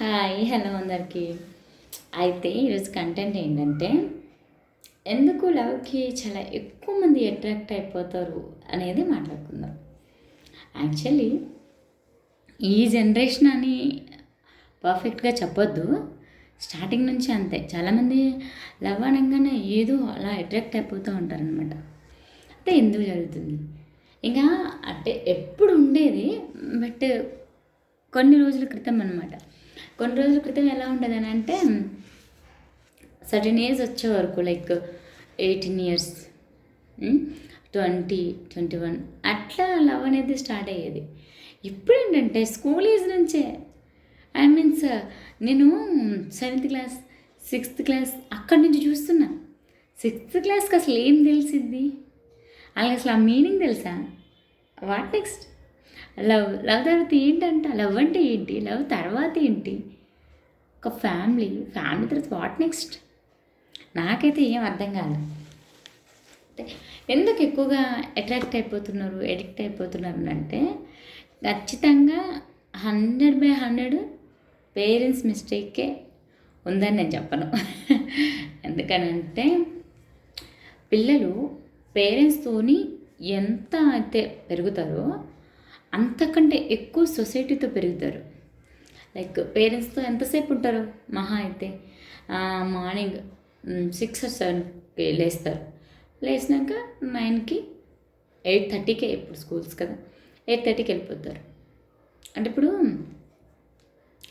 Hi hello అందరికీ. అయితే ఈరోజు కంటెంట్ ఏంటంటే ఎందుకు లవ్కి చాలా ఎక్కువ మంది అట్రాక్ట్ అయిపోతారు అనేది మాట్లాడుకుందాం. యాక్చువల్లీ ఈ జనరేషన్ అని పర్ఫెక్ట్గా చెప్పొద్దు. స్టార్టింగ్ నుంచి అంతే. చాలామంది లవ్ అనగానే ఏదో అలా అట్రాక్ట్ అయిపోతూ ఉంటారనమాట అంటే ఎందుకు జరుగుతుంది? ఇంకా అంటే ఎప్పుడు ఉండేది బట్ కొన్ని రోజుల క్రితం అనమాట కొన్ని రోజుల క్రితం ఎలా ఉండదు అని అంటే సర్టన్ ఏజ్ వచ్చే వరకు like eighteen years twenty twenty one అట్లా లవ్ అనేది స్టార్ట్ అయ్యేది. ఇప్పుడు ఏంటంటే స్కూల్ ఏజ్ నుంచే ఐ మీన్స్ నేను సెవెంత్ క్లాస్ సిక్స్త్ క్లాస్ అక్కడి నుంచి చూస్తున్నా. సిక్స్త్ క్లాస్కి అసలు ఏం తెలిసిద్ది? అలాగే అసలు ఆ మీనింగ్ తెలుసా? వాట్ నెక్స్ట్ లవ్ లవ్ తర్వాత ఏంటంట? లవ్ అంటే ఏంటి? లవ్ తర్వాత ఏంటి? ఒక ఫ్యామిలీ ఫ్యామిలీ తర్వాత వాట్ నెక్స్ట్? నాకైతే ఏం అర్థం కాలేదు అంటే ఎందుకు ఎక్కువగా అట్రాక్ట్ అయిపోతున్నారు ఎడిక్ట్ అయిపోతున్నారు అంటే ఖచ్చితంగా హండ్రెడ్ బై హండ్రెడ్ పేరెంట్స్ మిస్టేకే ఉందని నేను చెప్పను. ఎందుకనంటే పిల్లలు పేరెంట్స్తోని ఎంత అయితే పెరుగుతారో అంతకంటే ఎక్కువ సొసైటీతో పెరుగుతారు. లైక్ పేరెంట్స్తో ఎంతసేపు ఉంటారు? మహా అయితే మార్నింగ్ సిక్స్ ఆర్ సెవెన్కి లేస్తారు. లేచినాక నైన్కి ఎయిట్ థర్టీకే ఇప్పుడు స్కూల్స్ కదా ఎయిట్ థర్టీకి వెళ్ళిపోతారు. అంటే ఇప్పుడు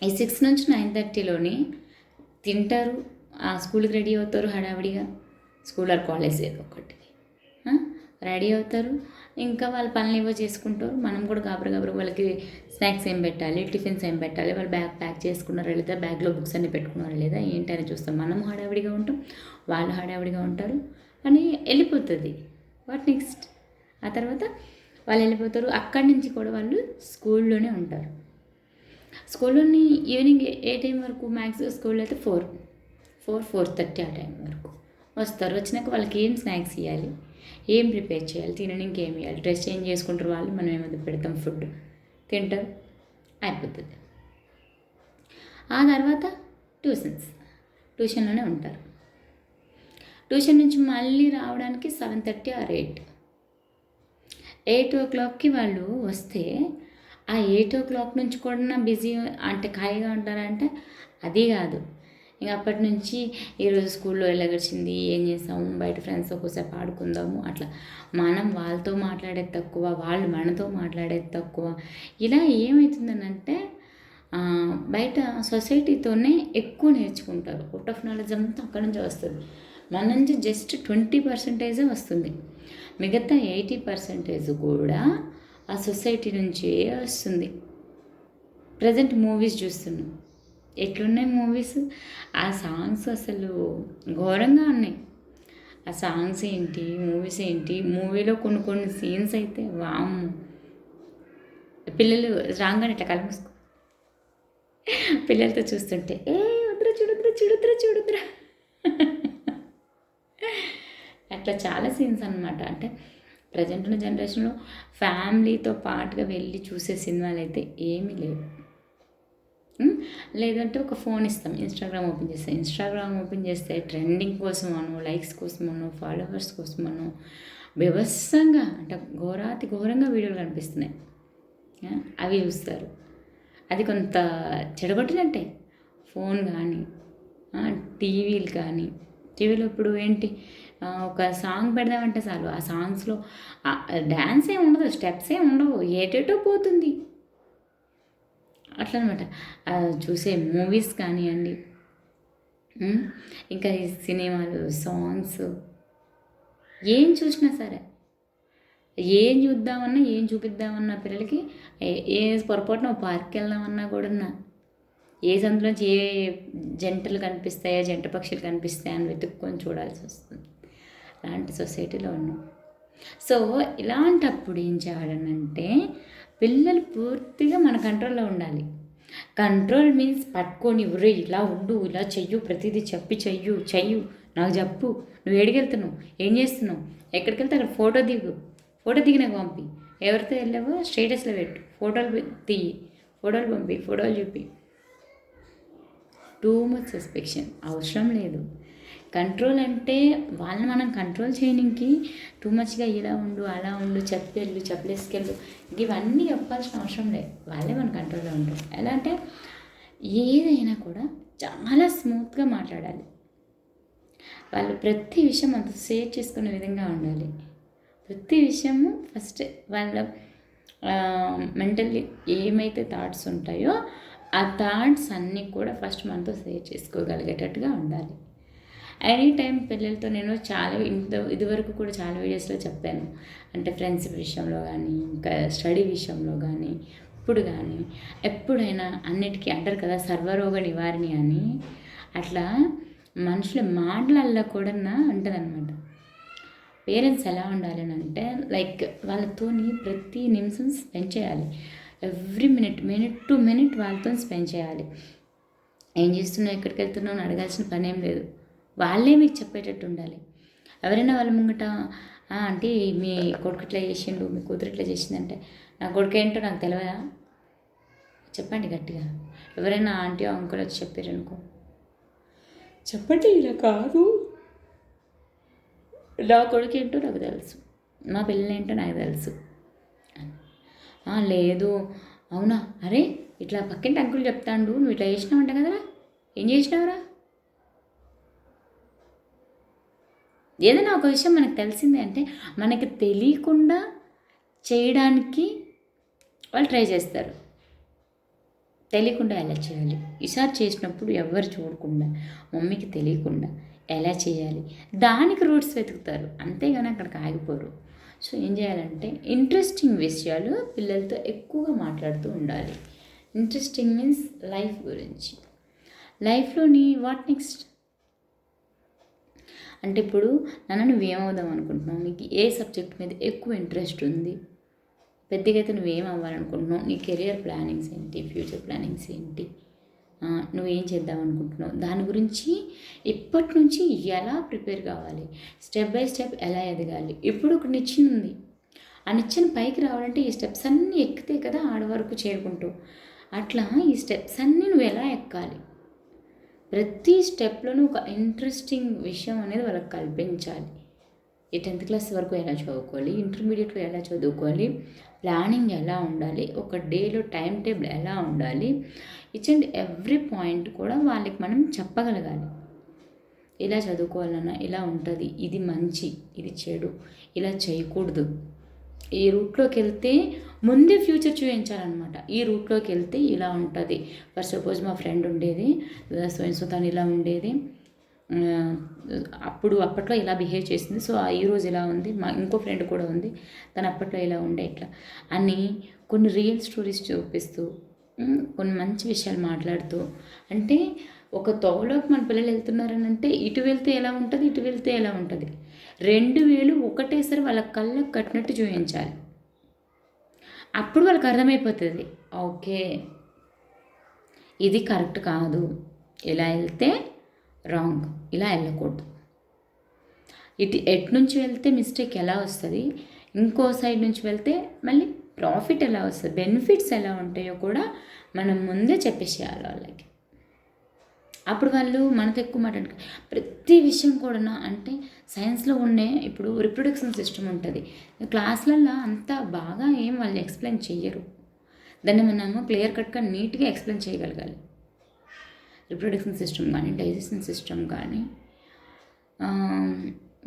ఈ సిక్స్ నుంచి నైన్ థర్టీలోని తింటారు ఆ స్కూల్కి రెడీ అవుతారు హడావిడిగా. స్కూల్ ఆర్ కాలేజ్ ఏదో ఒకటి. రెడీ అవుతారు. ఇంకా వాళ్ళ పనులు ఏవో చేసుకుంటారు. మనం కూడా గాబర గాబర వాళ్ళకి స్నాక్స్ ఏం పెట్టాలి టిఫిన్స్ ఏం పెట్టాలి వాళ్ళు బ్యాగ్ ప్యాక్ చేసుకున్నారా లేదా బ్యాగ్లో బుక్స్ అన్ని పెట్టుకున్నారా లేదా ఏంటని చూస్తాం. మనం హడావిడిగా ఉంటాం వాళ్ళు హడావిడిగా ఉంటారు అని వెళ్ళిపోతుంది. What next? ఆ తర్వాత వాళ్ళు వెళ్ళిపోతారు. అక్కడి నుంచి కూడా వాళ్ళు స్కూల్లోనే ఉంటారు. స్కూల్లోని ఈవినింగ్ ఏ టైం వరకు? మ్యాక్స్ స్కూల్ అయితే ఫోర్. ఫోర్ ఫోర్ థర్టీ ఆ టైం వరకు వస్తారు. వచ్చినాక వాళ్ళకి ఏం స్నాక్స్ ఇవ్వాలి ఏం ప్రిపేర్ చేయాలి? తినడానికి ఏం చేయాలి? డ్రెస్ చేంజ్ చేసుకుంటారు వాళ్ళు మనం ఏమైనా పెడతాం ఫుడ్. తింటారు అయిపోతుంది. ఆ తర్వాత ట్యూషన్స్. ట్యూషన్లోనే ఉంటారు. ట్యూషన్ నుంచి మళ్ళీ రావడానికి seven thirty or eight. Eight ఓ క్లాక్కి వాళ్ళు వస్తే ఆ ఎయిట్ ఓ క్లాక్ నుంచి కూడా బిజీ అంటే ఖాళీగా ఉంటారంటే అది కాదు. ఇంకా అప్పటి నుంచి ఈరోజు స్కూల్లో ఎలా గడిచింది ఏం చేసాము బయట ఫ్రెండ్స్ ఒకసారి ఆడుకుందాము అట్లా. మనం వాళ్ళతో మాట్లాడేది తక్కువ వాళ్ళు మనతో మాట్లాడేది తక్కువ. ఇలా ఏమవుతుందనంటే బయట సొసైటీతోనే ఎక్కువ నేర్చుకుంటారు. అవుట్ ఆఫ్ నాలెడ్జ్ అంతా అక్కడి నుంచి వస్తుంది. మన నుంచి జస్ట్ ట్వంటీ పర్సెంటేజే వస్తుంది. మిగతా ఎయిటీ పర్సెంటేజ్ కూడా ఆ సొసైటీ నుంచే వస్తుంది. ప్రజెంట్ మూవీస్ చూస్తున్నాం. ఎట్లున్నాయి మూవీస్ ఆ సాంగ్స్ అసలు ఘోరంగా ఉన్నాయి ఆ సాంగ్స్ ఏంటి మూవీస్ ఏంటి మూవీలో కొన్ని కొన్ని సీన్స్ అయితే వామ్ పిల్లలు రాగానే ఇట్లా కళ్ళు పిల్లలతో చూస్తుంటే ఏ వద్దురా చూడుద్రా చూడుద్రా చూడుద్రా అట్లా చాలా సీన్స్ అనమాట అంటే ప్రజెంట్ ఉన్న జనరేషన్లో ఫ్యామిలీతో పాటుగా వెళ్ళి చూసే సినిమాలు అయితే ఏమీ లేవు. లేదంటే ఒక ఫోన్ ఇస్తాం. ఇన్స్టాగ్రామ్ ఓపెన్ చేస్తాం. ఇన్స్టాగ్రామ్ ఓపెన్ చేస్తే ట్రెండింగ్ కోసం అను లైక్స్ కోసమను ఫాలోవర్స్ కోసమను వ్యవస్థంగా అంటే ఘోరాతి ఘోరంగా వీడియోలు కనిపిస్తున్నాయి. అవి చూస్తారు. అది కొంత చెడగొట్టినట్టే. ఫోన్ కానీ టీవీలు కానీ టీవీలో ఇప్పుడు ఏంటి ఒక సాంగ్ పెడదామంటే చాలు. ఆ సాంగ్స్లో డ్యాన్స్ ఏమి ఉండదు స్టెప్స్ ఏమి ఉండవు. ఏటేటో పోతుంది. అట్లా అనమాట చూసే మూవీస్ కానివ్వండి. ఇంకా ఈ సినిమాలు సాంగ్స్ ఏం చూసినా సరే ఏం చూద్దామన్నా ఏం చూపిద్దామన్నా పిల్లలకి ఏ పొరపాటున పార్క్కి వెళ్దామన్నా కూడా ఏ సందులోంచి ఏ జంటలు కనిపిస్తాయో జంట పక్షులు కనిపిస్తాయని వెతుక్కొని చూడాల్సి వస్తుంది. అలాంటి సొసైటీలో ఉన్నాం. సో ఇలాంటప్పుడు ఏం చేయాలనంటే పిల్లలు పూర్తిగా మన కంట్రోల్లో ఉండాలి. కంట్రోల్ మీన్స్ పట్టుకొని ఉరే ఇలా ఉండు ఇలా చెయ్యు ప్రతిదీ చెప్పి చెయ్యు చెయ్యు నాకు చెప్పు నువ్వు ఏడికెళ్తున్నావు ఏం చేస్తున్నావు ఎక్కడికి వెళ్తే అక్కడ ఫోటో దిగు ఫోటో దిగిన పంపి ఎవరితో వెళ్ళావో స్టేటస్లో పెట్టు ఫోటోలు తీయి ఫోటోలు పంపి ఫోటోలు చూపి. టూ మచ్ సస్పెక్షన్ అవసరం లేదు. కంట్రోల్ అంటే వాళ్ళని మనం కంట్రోల్ చేయడానికి టూ మచ్గా ఇలా ఉండు అలా ఉండు చెప్పెళ్ళు చెప్పలేసుకెళ్ళు. ఇవన్నీ చెప్పాల్సిన అవసరం లేదు. వాళ్ళే మన కంట్రోల్లో ఉంటారు. ఎలా అంటే ఏదైనా కూడా చాలా స్మూత్గా మాట్లాడాలి. వాళ్ళు ప్రతి విషయం అంత షేర్ చేసుకునే విధంగా ఉండాలి. ప్రతి విషయము ఫస్ట్ వాళ్ళ మెంటల్లీ ఏమైతే థాట్స్ ఉంటాయో ఆ థాట్స్ అన్నీ కూడా ఫస్ట్ మనతో షేర్ చేసుకోగలిగేటట్టుగా ఉండాలి. ఎనీ టైం పిల్లలతో నేను చాలా ఇంత ఇదివరకు కూడా చాలా వీడియోస్లో చెప్పాను. అంటే ఫ్రెండ్స్ విషయంలో కానీ ఇంకా స్టడీ విషయంలో కానీ ఇప్పుడు కానీ ఎప్పుడైనా అన్నిటికీ అంటారు కదా సర్వరోగ నివారణి అని అట్లా మనుషుల మాటలల్లో కూడా ఉంటుందన్నమాట. పేరెంట్స్ ఎలా ఉండాలి అని అంటే లైక్ వాళ్ళతోని ప్రతి నిమిషం స్పెండ్ చేయాలి. Every minute minute to minute వాళ్ళతో స్పెండ్ చేయాలి. ఏం చేస్తున్నావు ఎక్కడికి వెళ్తున్నావు అని అడగాల్సిన పని ఏం లేదు. వాళ్ళే మీకు చెప్పేటట్టు ఉండాలి. ఎవరైనా వాళ్ళ ముంగట అంటే మీ కొడుకు ఇట్లా చేసిండు మీ కూతురు ఇట్లా చేసిందంటే నా కొడుకు ఏంటో నాకు తెలియదా చెప్పండి గట్టిగా. ఎవరైనా ఆంటీ అంకుల్ వచ్చి చెప్పారు అనుకో చెప్పండి ఇలా కాదు. నా కొడుకు ఏంటో నాకు తెలుసు. మా పిల్లలు ఏంటో నాకు తెలుసు. లేదు. అవునా? అరే ఇట్లా పక్కింటి అంకులు చెప్తాండు నువ్వు ఇట్లా చేసినావంట కదరా? ఏం చేసినావురా? ఏదైనా ఒక విషయం మనకు తెలిసిందే అంటే మనకి తెలియకుండా చేయడానికి వాళ్ళు ట్రై చేస్తారు. తెలియకుండా ఎలా చేయాలి? ఈసారి చేసినప్పుడు ఎవరు చూడకుండా మమ్మీకి తెలియకుండా ఎలా చేయాలి? దానికి రూట్స్ వెతుకుతారు. అంతేగాని అక్కడికి ఆగిపోరు. సో ఏం చేయాలంటే ఇంట్రెస్టింగ్ విషయాలు పిల్లలతో ఎక్కువగా మాట్లాడుతూ ఉండాలి. ఇంట్రెస్టింగ్ మీన్స్ లైఫ్ గురించి. లైఫ్లోని వాట్ నెక్స్ట్ అంటే ఇప్పుడు నన్ను నువ్వేమవుదాం అనుకుంటున్నావు? నీకు ఏ సబ్జెక్ట్ మీద ఎక్కువ ఇంట్రెస్ట్ ఉంది? పెద్దగా అయితే నువ్వేం అవ్వాలనుకుంటున్నావు? నీ కెరియర్ ప్లానింగ్స్ ఏంటి? ఫ్యూచర్ ప్లానింగ్స్ ఏంటి? నువ్వేం చేద్దాం అనుకుంటున్నావు? దాని గురించి ఇప్పటి నుంచి ఎలా ప్రిపేర్ కావాలి? స్టెప్ బై స్టెప్ ఎలా ఎదగాలి? ఇప్పుడు ఒక నిచ్చెన ఉంది. ఆ నిచ్చెన పైకి రావాలంటే ఈ స్టెప్స్ అన్నీ ఎక్కితే కదా ఆడ వరకు చేరుకుంటూ అట్లా ఈ స్టెప్స్ అన్నీ నువ్వు ఎలా ఎక్కాలి? ప్రతి స్టెప్లోనూ ఒక ఇంట్రెస్టింగ్ విషయం అనేది వాళ్ళకి కల్పించాలి. ఈ టెన్త్ క్లాస్ వరకు ఎలా చదువుకోవాలి? ఇంటర్మీడియట్లో ఎలా చదువుకోవాలి? ప్లానింగ్ ఎలా ఉండాలి? ఒక డేలో టైం టేబుల్ ఎలా ఉండాలి? ఇచ్ అండ్ ఎవ్రీ పాయింట్ కూడా వాళ్ళకి మనం చెప్పగలగాలి. ఇలా చదువుకోవాలన్నా ఇలా ఉంటుంది ఇది మంచి ఇది చెడు ఇలా చేయకూడదు. ఈ రూట్లోకి వెళ్తే ముందే ఫ్యూచర్ చూపించాలన్నమాట. ఈ రూట్లోకి వెళ్తే ఇలా ఉంటుంది. ఫర్ సపోజ్ మా ఫ్రెండ్ ఉండేది స్వయం తను ఇలా ఉండేది. అప్పుడు అప్పట్లో ఇలా బిహేవ్ చేసింది. సో ఈరోజు ఇలా ఉంది. మా ఇంకో ఫ్రెండ్ కూడా ఉంది. తను అప్పట్లో ఇలా ఉండే ఇట్లా. అని కొన్ని రియల్ స్టోరీస్ చూపిస్తూ కొన్ని మంచి విషయాలు మాట్లాడుతూ అంటే ఒక తోవలోకి మన పిల్లలు వెళ్తున్నారని అంటే ఇటు వెళ్తే ఎలా ఉంటుంది ఇటు వెళ్తే ఎలా ఉంటుంది? రెండు వేలు ఒకటేసారి వాళ్ళ కళ్ళకు కట్టినట్టు చూపించాలి. అప్పుడు వాళ్ళకి అర్థమైపోతుంది. ఓకే. ఇది కరెక్ట్ కాదు. ఇలా వెళ్తే రాంగ్. ఇలా వెళ్ళకూడదు. ఇటు ఎటు నుంచి వెళ్తే మిస్టేక్ ఎలా వస్తుంది? ఇంకో సైడ్ నుంచి వెళ్తే మళ్ళీ ప్రాఫిట్ ఎలా వస్తుంది? బెనిఫిట్స్ ఎలా ఉంటాయో కూడా మనం ముందే చెప్పేసేయాలి వాళ్ళకి. అప్పుడు వాళ్ళు మనతో ఎక్కువ మాట్లాడు ప్రతి విషయం కూడా అంటే సైన్స్లో ఉండే ఇప్పుడు రిప్రొడక్షన్ సిస్టమ్ ఉంటుంది. క్లాస్లలో అంత బాగా ఏం వాళ్ళు ఎక్స్ప్లెయిన్ చేయరు దాన్ని మనము క్లియర్ కట్గా నీట్గా ఎక్స్ప్లెయిన్ చేయగలగాలి. రిప్రొడక్షన్ సిస్టమ్ కానీ డైజెషన్ సిస్టమ్ కానీ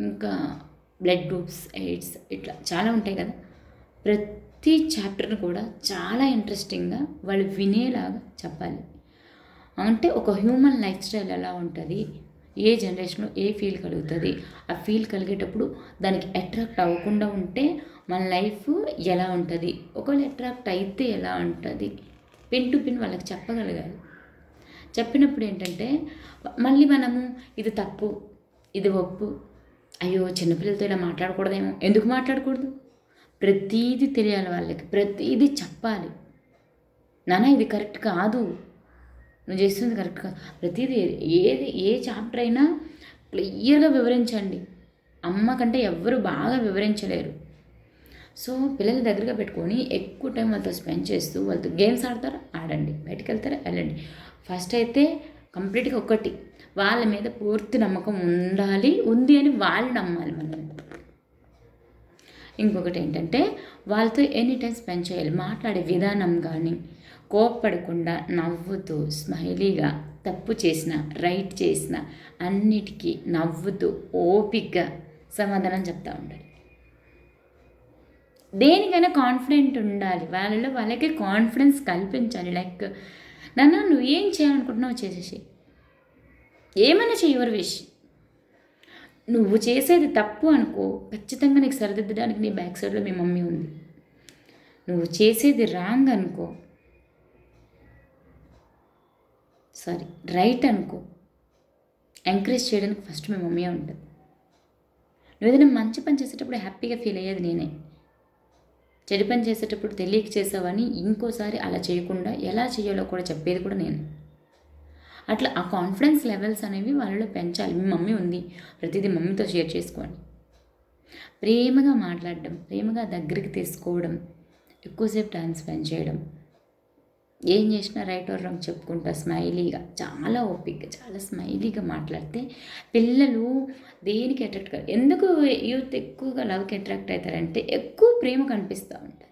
ఇంకా బ్లడ్ గ్రూప్స్ ఎయిడ్స్ ఇట్లా చాలా ఉంటాయి కదా. ప్రతి చాప్టర్ని కూడా చాలా ఇంట్రెస్టింగ్గా వాళ్ళు వినేలాగా చెప్పాలి. అంటే ఒక హ్యూమన్ లైఫ్ స్టైల్ ఎలా ఉంటుంది? ఏ జనరేషన్లో ఏ ఫీల్ కలుగుతుంది? ఆ ఫీల్ కలిగేటప్పుడు దానికి అట్రాక్ట్ అవ్వకుండా ఉంటే మన లైఫ్ ఎలా ఉంటుంది? ఒకవేళ అట్రాక్ట్ అయితే ఎలా ఉంటుంది? పిన్ టు పిన్ వాళ్ళకి చెప్పగలగాలి. చెప్పినప్పుడు ఏంటంటే మళ్ళీ మనము ఇది తప్పు ఇది ఒప్పు అయ్యో చిన్నపిల్లలతో ఇలా మాట్లాడకూడదేమో ఎందుకు మాట్లాడకూడదు? ప్రతీది తెలియాలి వాళ్ళకి ప్రతీది చెప్పాలి. నాన్న ఇది కరెక్ట్ కాదు. నువ్వు చేస్తుంది కరెక్ట్గా. ప్రతిదీ ఏది ఏ చాప్టర్ అయినా క్లియర్గా వివరించండి. అమ్మ కంటే ఎవ్వరు బాగా వివరించలేరు. సో పిల్లల దగ్గరగా పెట్టుకొని ఎక్కువ టైం వాళ్ళతో స్పెండ్ చేస్తూ వాళ్ళతో గేమ్స్ ఆడతారు? ఆడండి. బయటకు వెళ్తారా? వెళ్ళండి. ఫస్ట్ అయితే కంప్లీట్గా ఒకటి వాళ్ళ మీద పూర్తి నమ్మకం ఉండాలి. ఉంది అని వాళ్ళు నమ్మాలి మనం. ఇంకొకటి ఏంటంటే వాళ్ళతో ఎనీ టైం స్పెండ్ చేయాలి. మాట్లాడే విధానం కానీ కోప్పడకుండా నవ్వుతూ స్మైలీగా తప్పు చేసిన రైట్ చేసిన అన్నిటికీ నవ్వుతూ ఓపిక్గా సమాధానం చెప్తూ ఉండాలి. దేనికైనా కాన్ఫిడెంట్ ఉండాలి. వాళ్ళలో వాళ్ళకి కాన్ఫిడెన్స్ కల్పించాలి. లైక్ నాన్న నువ్వు ఏం చేయాలనుకుంటున్నావు చేసేసి ఏమైనా చేయవరు విష్ నువ్వు చేసేది తప్పు అనుకో ఖచ్చితంగా నీకు సరిదిద్దడానికి నీ బ్యాక్ సైడ్లో మీ మమ్మీ ఉంది. నువ్వు చేసేది రాంగ్ అనుకో సారీ రైట్ అనుకో. ఎంకరేజ్ చేయడానికి ఫస్ట్ మీ మమ్మీ ఉంటుంది. నువ్వు ఏదైనా మంచి పని చేసేటప్పుడు హ్యాపీగా ఫీల్ అయ్యేది నేనే. చెడు పని చేసేటప్పుడు తెలియక చేసావని ఇంకోసారి అలా చేయకుండా ఎలా చేయాలో కూడా చెప్పేది కూడా నేను. అట్లా ఆ కాన్ఫిడెన్స్ లెవెల్స్ అనేవి వాళ్ళలో పెంచాలి. మీ మమ్మీ ఉంది ప్రతిదీ మమ్మీతో షేర్ చేసుకోండి. ప్రేమగా మాట్లాడడం ప్రేమగా దగ్గరికి తీసుకోవడం ఎక్కువసేపు టైం స్పెండ్ చేయడం ఏం చేసినా రైట్ ఆర్ రాంగ్ చెప్పుకుంటా స్మైలీగా చాలా ఓపిక్గా చాలా స్మైలీగా మాట్లాడితే పిల్లలు దేనికి అట్రాక్ట్ కాదు ఎందుకు యూత్ ఎక్కువగా లవ్కి అట్రాక్ట్ అవుతారంటే ఎక్కువ ప్రేమ కనిపిస్తూ ఉంటుంది.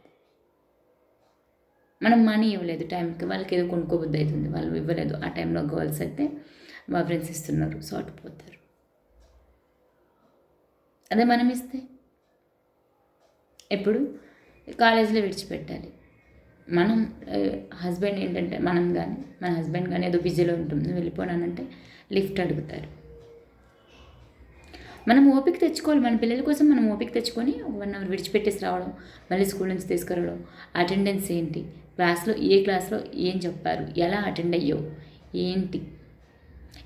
మనం మనీ ఇవ్వలేదు టైంకి వాళ్ళకి ఏదో కొనుక్కోబుద్ధి అవుతుంది వాళ్ళు ఇవ్వలేదు. ఆ టైంలో గర్ల్స్ అయితే మా ఫ్రెండ్స్ ఇస్తున్నారు సాట్ పోతారు. అదే మనం ఇస్తే? ఎప్పుడు? కాలేజీలో విడిచిపెట్టాలి. మనం హస్బెండ్ ఏంటంటే మనం కానీ మన హస్బెండ్ కానీ ఏదో బిజీలో ఉంటుంది నువ్వు వెళ్ళిపోనానంటే లిఫ్ట్ అడుగుతారు. మనం ఓపిక తెచ్చుకోవాలి. మన పిల్లల కోసం మనం ఓపిక తెచ్చుకొని వన్ అవర్ విడిచిపెట్టేసి రావడం మళ్ళీ స్కూల్ నుంచి తీసుకురావడం అటెండెన్స్ ఏంటి? క్లాస్లో ఏ క్లాస్లో ఏం చెప్పారు? ఎలా అటెండ్ అయ్యో? ఏంటి?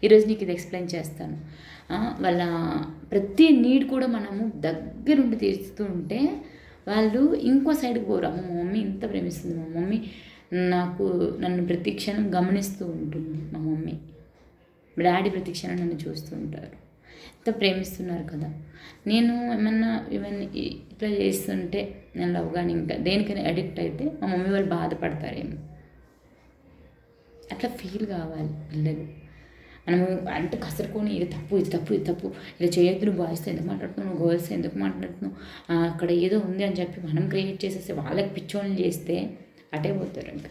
ఈరోజు నీకు ఇది ఎక్స్ప్లెయిన్ చేస్తాను. వాళ్ళ ప్రతి నీడ్ కూడా మనము దగ్గరుండి తీరుస్తూ ఉంటే వాళ్ళు ఇంకో సైడ్కి పోరు. అమ్మ మా మమ్మీ ఇంత ప్రేమిస్తుంది. మా మమ్మీ నాకు నన్ను ప్రతిక్షణం గమనిస్తూ ఉంటుంది మా మమ్మీ. డాడీ ప్రతిక్షణం నన్ను చూస్తూ ఉంటారు. ఎంత ప్రేమిస్తున్నారు కదా. నేను ఏమన్నా ఇవన్నీ ఇట్లా చేస్తుంటే నేను లవ్ కానీ ఇంకా దేనికైనా అడిక్ట్ అయితే మా మమ్మీ వాళ్ళు బాధపడతారేమో. అట్లా ఫీల్ కావాలి పిల్లలు. మనము అంటే కసరుకొని ఇది తప్పు ఇది తప్పు ఇది తప్పు. ఇలా చేయొద్దు బాయ్స్తో ఎందుకు మాట్లాడుతున్నావు? గర్ల్స్ ఎందుకు మాట్లాడుతున్నావు? అక్కడ ఏదో ఉంది అని చెప్పి మనం క్రియేట్ చేసేసి వాళ్ళకి పిచ్చోళ్ళని చేస్తే అటే పోతారు ఇంకా.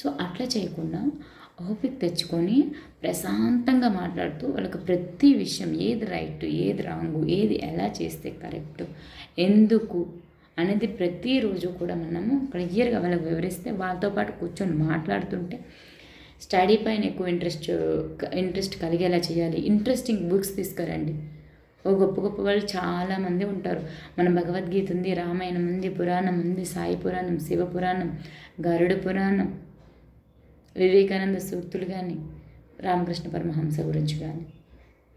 సో అట్లా చేయకుండా ఓపిక తెచ్చుకొని ప్రశాంతంగా మాట్లాడుతూ వాళ్ళకి ప్రతి విషయం ఏది రైట్ ఏది రాంగు ఏది ఎలా చేస్తే కరెక్ట్ ఎందుకు అనేది ప్రతిరోజు కూడా మనము క్లియర్గా వాళ్ళకి వివరిస్తే వాళ్ళతో పాటు కూర్చొని మాట్లాడుతుంటే స్టడీ పైన ఎక్కువ ఇంట్రెస్ట్ ఇంట్రెస్ట్ కలిగేలా చేయాలి. ఇంట్రెస్టింగ్ బుక్స్ తీసుకురండి. ఓ గొప్ప గొప్ప వాళ్ళు చాలామంది ఉంటారు. మన భగవద్గీత ఉంది రామాయణం ఉంది పురాణం ఉంది సాయి పురాణం శివ పురాణం గరుడ పురాణం వివేకానంద సూక్తులు కానీ రామకృష్ణ పరమహంస గురించి కానీ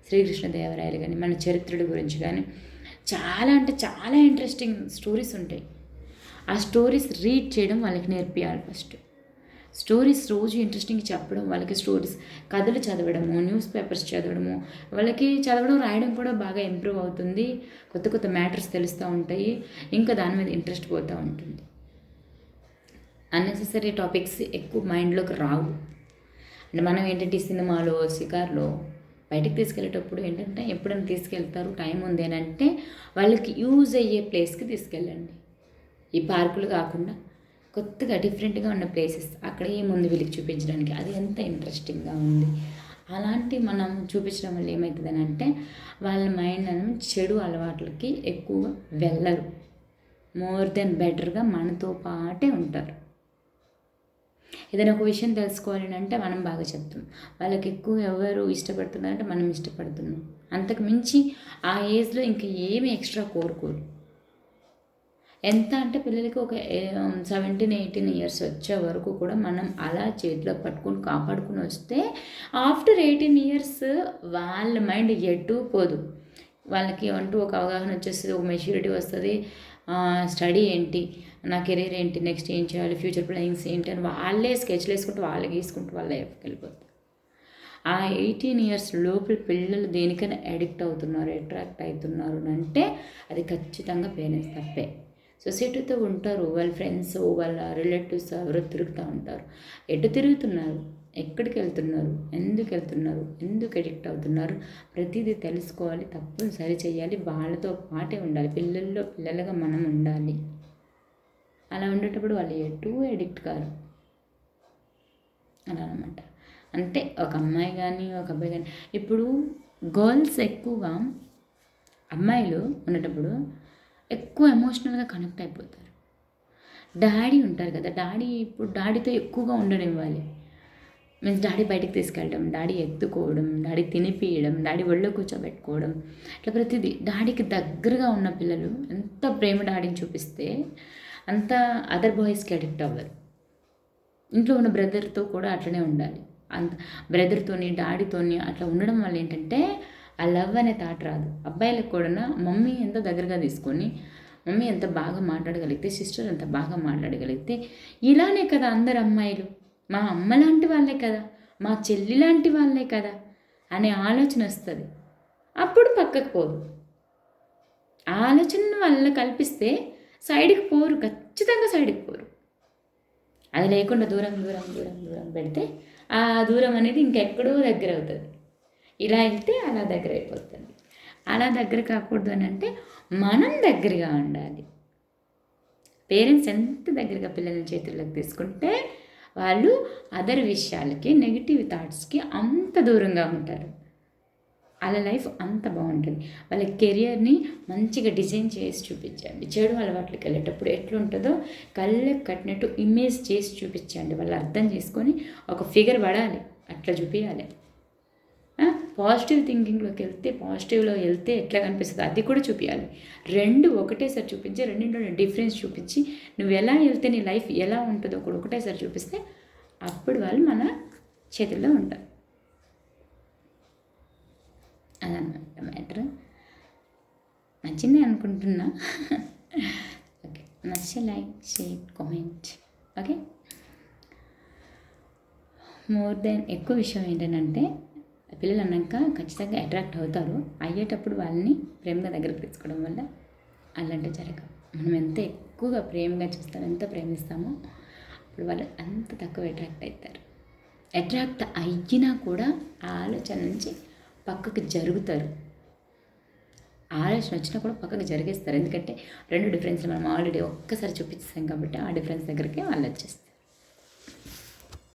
శ్రీకృష్ణదేవరాయలు కానీ మన చరిత్రల గురించి కానీ చాలా అంటే చాలా ఇంట్రెస్టింగ్ స్టోరీస్ ఉంటాయి. ఆ స్టోరీస్ రీడ్ చేయడం వాళ్ళకి నేర్పియాలి ఫస్ట్ స్టోరీస్ రోజు ఇంట్రెస్టింగ్ చెప్పడం వాళ్ళకి స్టోరీస్ కథలు చదవడము న్యూస్ పేపర్స్ చదవడము వాళ్ళకి చదవడం రాయడం కూడా బాగా ఇంప్రూవ్ అవుతుంది. కొత్త కొత్త మ్యాటర్స్ తెలుస్తూ ఉంటాయి. ఇంకా దాని మీద ఇంట్రెస్ట్ పోతూ ఉంటుంది. అన్నెసెసరీ టాపిక్స్ ఎక్కువ మైండ్లోకి రావు. అంటే మనం ఏంటంటే సినిమాలో షికార్లో బయటకు తీసుకెళ్ళేటప్పుడు ఏంటంటే ఎప్పుడైనా తీసుకెళ్తారు టైం ఉంది అని అంటే వాళ్ళకి యూజ్ అయ్యే ప్లేస్కి తీసుకెళ్ళండి. ఈ పార్కులు కాకుండా కొత్తగా డిఫరెంట్గా ఉన్న ప్లేసెస్ అక్కడ ఏముంది వీళ్ళకి చూపించడానికి అది ఎంత ఇంట్రెస్టింగ్గా ఉంది. అలాంటి మనం చూపించడం వల్ల ఏమవుతుందని అంటే వాళ్ళ మైండ్ అనేది చెడు అలవాట్లకి ఎక్కువ వెళ్ళరు. మోర్ దెన్ బెటర్గా మనతో పాటే ఉంటారు. ఏదైనా ఒక విషయం తెలుసుకోవాలి అంటే మనం బాగా చెప్తాం. వాళ్ళకి ఎక్కువ ఎవరు ఇష్టపడుతున్నారంటే మనం ఇష్టపడుతున్నాం. అంతకు మించి ఆ ఏజ్లో ఇంకా ఏమి ఎక్స్ట్రా కోరుకోరు. ఎంత అంటే పిల్లలకి ఒక సెవెంటీన్ ఎయిటీన్ ఇయర్స్ వచ్చే వరకు కూడా మనం అలా చేతిలో పట్టుకొని కాపాడుకుని వస్తే ఆఫ్టర్ ఎయిటీన్ ఇయర్స్ వాళ్ళ మైండ్ ఎటు పోదు. వాళ్ళకి అంటూ ఒక అవగాహన వచ్చేస్తుంది ఒక మెచ్యూరిటీ వస్తుంది. స్టడీ ఏంటి నా కెరీర్ ఏంటి నెక్స్ట్ ఏం చేయాలి ఫ్యూచర్ ప్లానింగ్స్ ఏంటి అని వాళ్ళే స్కెచ్లు వేసుకుంటూ వాళ్ళకి గీసుకుంటూ వాళ్ళ లైఫ్కి వెళ్ళిపోతారు. ఆ ఎయిటీన్ ఇయర్స్ లోపల పిల్లలు దేనికైనా అడిక్ట్ అవుతున్నారు అట్రాక్ట్ అవుతున్నారు అంటే అది ఖచ్చితంగా పేరెంట్స్ తప్పే. సొసైటీతో ఉంటారు వాళ్ళ ఫ్రెండ్స్ వాళ్ళ రిలేటివ్స్ ఎవరో తిరుగుతూ ఉంటారు. ఎటు తిరుగుతున్నారు? ఎక్కడికి వెళ్తున్నారు? ఎందుకు వెళ్తున్నారు? ఎందుకు ఎడిక్ట్ అవుతున్నారు? ప్రతిదీ తెలుసుకోవాలి తప్పులు సరి చేయాలి. వాళ్ళతో పాటే ఉండాలి. పిల్లల్లో పిల్లలుగా మనం ఉండాలి. అలా ఉండేటప్పుడు వాళ్ళు ఎటు ఎడిక్ట్ కారు. అలా అనమాట అంటే ఒక అమ్మాయి కానీ ఒక అబ్బాయి కానీ ఇప్పుడు గర్ల్స్ ఎక్కువగా అమ్మాయిలు ఉండేటప్పుడు ఎక్కువ ఎమోషనల్గా కనెక్ట్ అయిపోతారు. డాడీ ఉంటారు కదా డాడీ ఇప్పుడు డాడీతో ఎక్కువగా ఉండడం ఇవ్వాలి మీన్స్ డాడీ బయటకు తీసుకెళ్ళడం డాడీ ఎత్తుకోవడం డాడీ తినిపియడం డాడీ ఒళ్ళో కూర్చోబెట్టుకోవడం ఇట్లా ప్రతిదీ డాడీకి దగ్గరగా ఉన్న పిల్లలు ఎంత ప్రేమ డాడీని చూపిస్తే అంత అదర్ బాయ్స్కి అడిక్ట్ అవ్వరు. ఇంట్లో ఉన్న బ్రదర్తో కూడా అట్లనే ఉండాలి. అంత బ్రదర్తోని డాడీతోని అట్లా ఉండడం వల్ల ఏంటంటే ఆ లవ్ అనే థాట్ రాదు. అబ్బాయిలకు కూడా మమ్మీ ఎంత దగ్గరగా తీసుకొని మమ్మీ ఎంత బాగా మాట్లాడగలిగితే సిస్టర్ ఎంత బాగా మాట్లాడగలిగితే ఇలానే కదా అందరు అమ్మాయిలు. మా అమ్మ లాంటి వాళ్ళే కదా మా చెల్లి లాంటి వాళ్ళే కదా అనే ఆలోచన వస్తుంది. అప్పుడు పక్కకు పోదు. ఆలోచన వల్ల కల్పిస్తే సైడ్కి పోరు ఖచ్చితంగా సైడ్కి పోరు. అది లేకుండా దూరం దూరం దూరం దూరం పెడితే ఆ దూరం అనేది ఇంకెక్కడో దగ్గర అవుతుంది ఇలా వెళ్తే అలా దగ్గర అయిపోతుంది. అలా దగ్గర కాకూడదు అని అంటే మనం దగ్గరగా ఉండాలి. పేరెంట్స్ ఎంత దగ్గరగా పిల్లల్ని చేతుల్లోకి తీసుకుంటే వాళ్ళు అదర్ విషయాలకి నెగిటివ్ థాట్స్కి అంత దూరంగా ఉంటారు. వాళ్ళ లైఫ్ అంత బాగుంటుంది. వాళ్ళ కెరియర్ని మంచిగా డిజైన్ చేసి చూపించండి. చెడు అలవాట్లకి వెళ్ళేటప్పుడు ఎట్లుంటుందో కళ్ళకి కట్టినట్టు ఇమేజ్ చేసి చూపించండి. వాళ్ళు అర్థం చేసుకొని ఒక ఫిగర్ పడాలి. అట్లా చూపించాలి పాజిటివ్ థింకింగ్లోకి వెళ్తే పాజిటివ్లో వెళ్తే ఎట్లా కనిపిస్తుంది? అది కూడా చూపించాలి రెండు ఒకటేసారి చూపించి రెండింటిలో డిఫరెన్స్ చూపించి నువ్వు ఎలా వెళ్తే నీ లైఫ్ ఎలా ఉంటుందో కూడా ఒకటేసారి చూపిస్తే అప్పుడు వాళ్ళు మన చేతుల్లో ఉంటారు. అదనమాట మ్యాటర్ నచ్చిందే అనుకుంటున్నా. ఓకే నచ్చే like share comment okay more than ఎక్కువ విషయం ఏంటంటే పిల్లలు అన్నాక ఖచ్చితంగా అట్రాక్ట్ అవుతారు. అయ్యేటప్పుడు వాళ్ళని ప్రేమగా దగ్గరకు తెచ్చుకోవడం వల్ల అలాంటి జరగవు. మనం ఎంత ఎక్కువగా ప్రేమగా చూస్తామో ఎంత ప్రేమిస్తామో అప్పుడు వాళ్ళు అంత తక్కువ అట్రాక్ట్ అవుతారు. అట్రాక్ట్ అయినా కూడా ఆ ఆలోచన నుంచి పక్కకు జరుగుతారు. ఆలోచన వచ్చినా కూడా పక్కకు జరిగేస్తారు. ఎందుకంటే రెండు డిఫరెన్స్లు మనం ఆల్రెడీ ఒక్కసారి చూపించేస్తాం కాబట్టి ఆ డిఫరెన్స్ దగ్గరికి వాళ్ళు వచ్చేస్తారు.